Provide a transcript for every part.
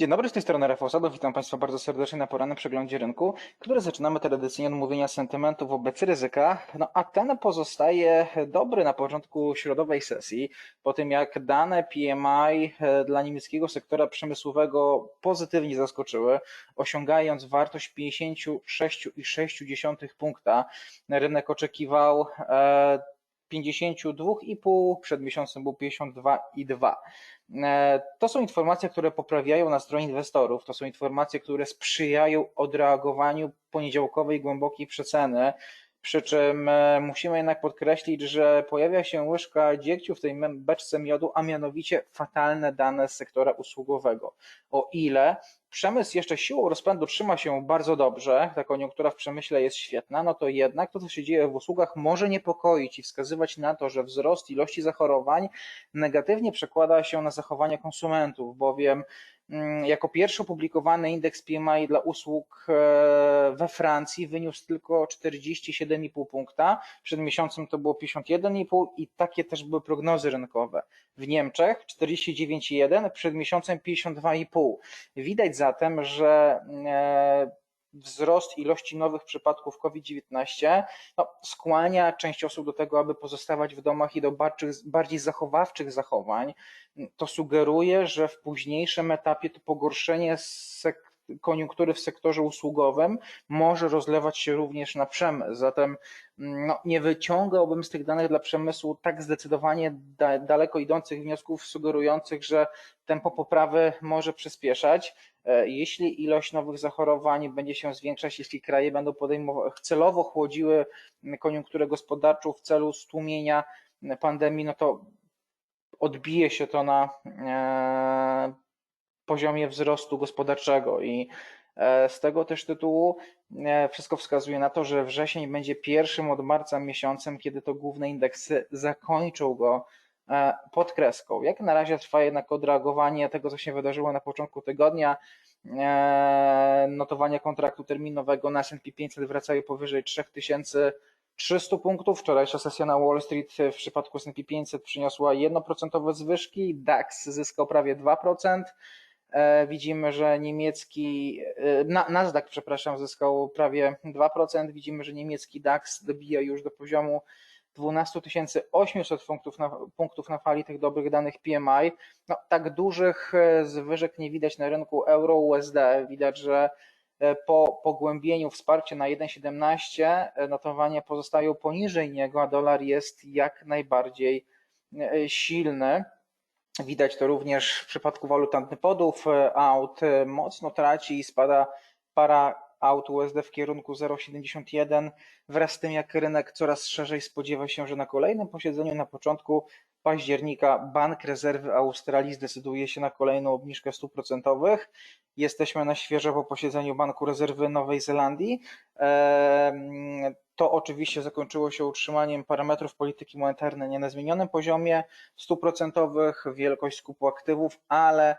Dzień dobry, z tej strony Rafał. Witam Państwa bardzo serdecznie na porannym przeglądzie rynku, który zaczynamy tradycyjnie od mówienia sentymentu wobec ryzyka. No a ten pozostaje dobry na początku środowej sesji, po tym jak dane PMI e, dla niemieckiego sektora przemysłowego pozytywnie zaskoczyły, osiągając wartość 56,6 punkta. Rynek oczekiwał e, 52,5, przed miesiącem był 52,2. E, to są informacje, które poprawiają nastroje inwestorów, to są informacje, które sprzyjają odreagowaniu poniedziałkowej głębokiej przeceny. Przy czym e, musimy jednak podkreślić, że pojawia się łyżka dziegciu w tej beczce miodu, a mianowicie fatalne dane z sektora usługowego. O ile przemysł jeszcze siłą rozpędu trzyma się bardzo dobrze, ta koniunktura w przemyśle jest świetna, no to jednak to, co się dzieje w usługach, może niepokoić i wskazywać na to, że wzrost ilości zachorowań negatywnie przekłada się na zachowania konsumentów, bowiem jako pierwszy opublikowany indeks PMI dla usług e, we Francji wyniósł tylko 47,5 punkta. Przed miesiącem to było 51,5 i takie też były prognozy rynkowe. W Niemczech 49,1, przed miesiącem 52,5. Widać zatem, że e, wzrost ilości nowych przypadków COVID-19 no, skłania część osób do tego, aby pozostawać w domach i do bardziej zachowawczych zachowań. To sugeruje, że w późniejszym etapie to pogorszenie sek koniunktury w sektorze usługowym może rozlewać się również na przemysł. Zatem no, nie wyciągałbym z tych danych dla przemysłu tak zdecydowanie da, daleko idących wniosków sugerujących, że tempo poprawy może przyspieszać. E, jeśli ilość nowych zachorowań będzie się zwiększać, jeśli kraje będą podejmować, celowo chłodziły koniunkturę gospodarczą w celu stłumienia pandemii, no to odbije się to na e, poziomie wzrostu gospodarczego i e, z tego też tytułu e, wszystko wskazuje na to, że wrzesień będzie pierwszym od marca miesiącem, kiedy to główne indeksy zakończą go e, pod kreską. Jak na razie trwa jednak odreagowanie tego, co się wydarzyło na początku tygodnia. Notowania kontraktu terminowego na S&P 500 wracają powyżej 3300 punktów. Wczorajsza sesja na Wall Street w przypadku S&P 500 przyniosła 1% zwyżki, DAX zyskał prawie 2%. E, widzimy, że niemiecki, e, Nasdaq, przepraszam, zyskał prawie 2%. Widzimy, że niemiecki DAX dobija już do poziomu 12 800 punktów na, punktów na fali tych dobrych danych PMI. No, tak dużych e, zwyżek nie widać na rynku euro-USD. Widać, że po pogłębieniu wsparcia na 1,17 notowania pozostają poniżej niego, a dolar jest jak najbardziej silny. Widać to również w przypadku walut antypodów. Aut mocno traci i spada para aut USD w kierunku 0,71 wraz z tym jak rynek coraz szerzej spodziewa się, że na kolejnym posiedzeniu na początku października Bank Rezerwy Australii zdecyduje się na kolejną obniżkę stóp procentowych. Jesteśmy na świeżo po posiedzeniu Banku Rezerwy Nowej Zelandii. To oczywiście zakończyło się utrzymaniem parametrów polityki monetarnej nie na zmienionym poziomie stóp procentowych, wielkość skupu aktywów, ale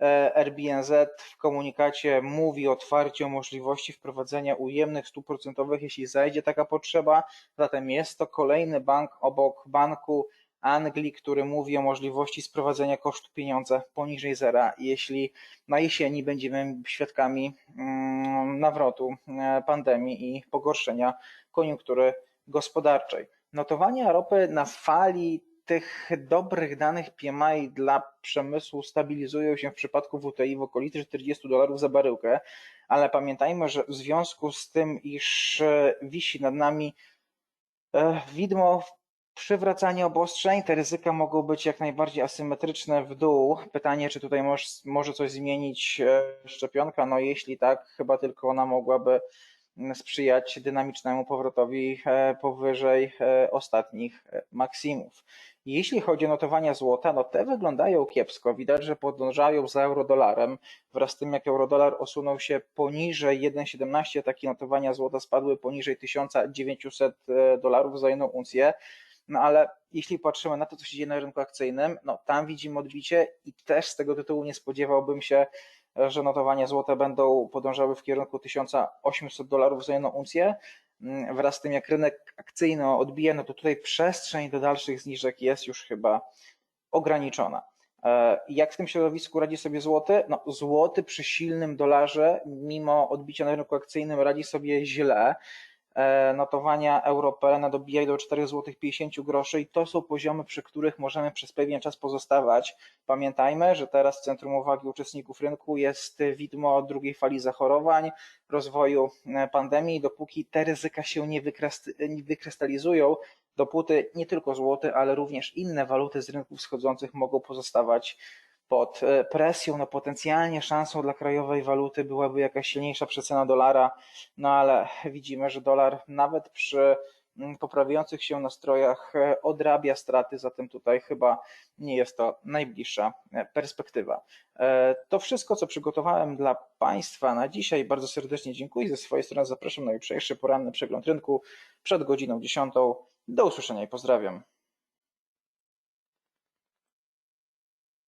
e, RBNZ w komunikacie mówi otwarcie o możliwości wprowadzenia ujemnych stóp procentowych, jeśli zajdzie taka potrzeba. Zatem jest to kolejny bank obok banku Anglii, który mówi o możliwości sprowadzenia kosztu pieniądza poniżej zera, jeśli na jesieni będziemy świadkami mm, nawrotu e, pandemii i pogorszenia koniunktury gospodarczej. Notowania ropy na fali tych dobrych danych PMI dla przemysłu stabilizują się w przypadku WTI w okolicy 40 dolarów za baryłkę, ale pamiętajmy, że w związku z tym, iż e, wisi nad nami e, widmo przywracania obostrzeń, te ryzyka mogą być jak najbardziej asymetryczne w dół. Pytanie, czy tutaj może, może coś zmienić e, szczepionka? No jeśli tak, chyba tylko ona mogłaby sprzyjać dynamicznemu powrotowi e, powyżej e, ostatnich maksimów. Jeśli chodzi o notowania złota, no te wyglądają kiepsko. Widać, że podążają za eurodolarem. Wraz z tym, jak eurodolar osunął się poniżej 1,17, takie notowania złota spadły poniżej 1900 dolarów za jedną uncję. No ale jeśli patrzymy na to, co się dzieje na rynku akcyjnym, no tam widzimy odbicie i też z tego tytułu nie spodziewałbym się, że notowania złota będą podążały w kierunku 1800 dolarów za jedną uncję. Mm, wraz z tym, jak rynek akcyjny odbija, no to tutaj przestrzeń do dalszych zniżek jest już chyba ograniczona. E, Jak w tym środowisku radzi sobie złoty? No, złoty przy silnym dolarze, mimo odbicia na rynku akcyjnym, radzi sobie źle. E, Notowania Europelena dobijają do 4 zł 50 groszy i to są poziomy, przy których możemy przez pewien czas pozostawać. Pamiętajmy, że teraz centrum uwagi uczestników rynku jest widmo drugiej fali zachorowań, rozwoju e, pandemii. Dopóki te ryzyka się nie wykrystalizują, dopóty nie tylko złoty, ale również inne waluty z rynków wschodzących mogą pozostawać pod e, presją, no potencjalnie szansą dla krajowej waluty byłaby jakaś silniejsza przecena dolara, no ale widzimy, że dolar nawet przy mm, poprawiających się nastrojach e, odrabia straty, zatem tutaj chyba nie jest to najbliższa e, perspektywa. To wszystko, co przygotowałem dla Państwa na dzisiaj. Bardzo serdecznie dziękuję. Ze swojej strony zapraszam na jutrzejszy poranny przegląd rynku przed godziną 10. Do usłyszenia i pozdrawiam.